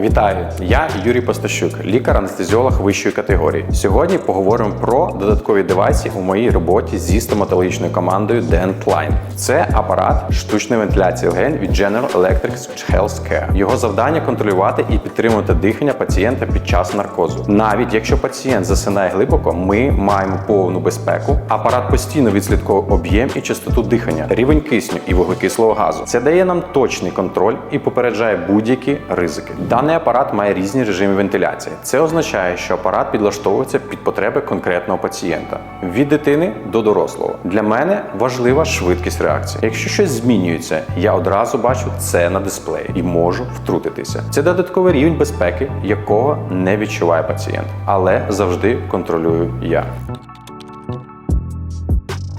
Вітаю! Я Юрій Постащук, лікар-анестезіолог вищої категорії. Сьогодні поговоримо про додаткові девайси у моїй роботі зі стоматологічною командою Dentline. Це апарат штучної вентиляції легень від General Electric Healthcare. Його завдання контролювати і підтримувати дихання пацієнта під час наркозу. Навіть якщо пацієнт засинає глибоко, ми маємо повну безпеку. Апарат постійно відслідковує об'єм і частоту дихання, рівень кисню і вуглекислого газу. Це дає нам точний контроль і попереджає будь-які ризики. Даний апарат має різні режими вентиляції. Це означає, що апарат підлаштовується під потреби конкретного пацієнта від дитини до дорослого. Для мене важлива швидкість реакції. Якщо щось змінюється, я одразу бачу це на дисплеї і можу втрутитися. Це додатковий рівень безпеки, якого не відчуває пацієнт, але завжди контролюю я.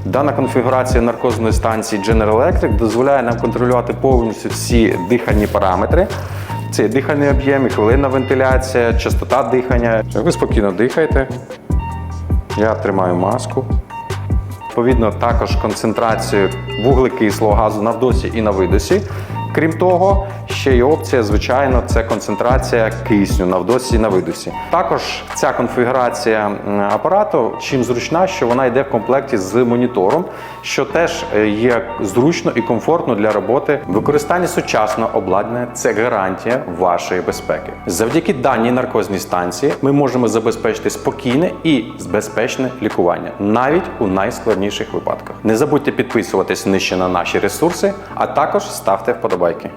Дана конфігурація наркозної станції General Electric дозволяє нам контролювати повністю всі дихальні параметри. Це і дихальний об'єм, і хвилинна вентиляція, частота дихання. Ви спокійно дихаєте. Я тримаю маску. Відповідно, також концентрацію вуглекислого газу на вдосі і на видосі. Крім того, ще є опція, звичайно, це концентрація кисню на вдосі і на видосі. Також ця конфігурація апарату чим зручна, що вона йде в комплекті з монітором, що теж е, є зручно і комфортно для роботи. Використання сучасного обладнання це гарантія вашої безпеки. Завдяки даній наркозній станції ми можемо забезпечити спокійне і безпечне лікування навіть у найскладніших випадках. Не забудьте підписуватись нижче на наші ресурси, а також ставте вподобайки.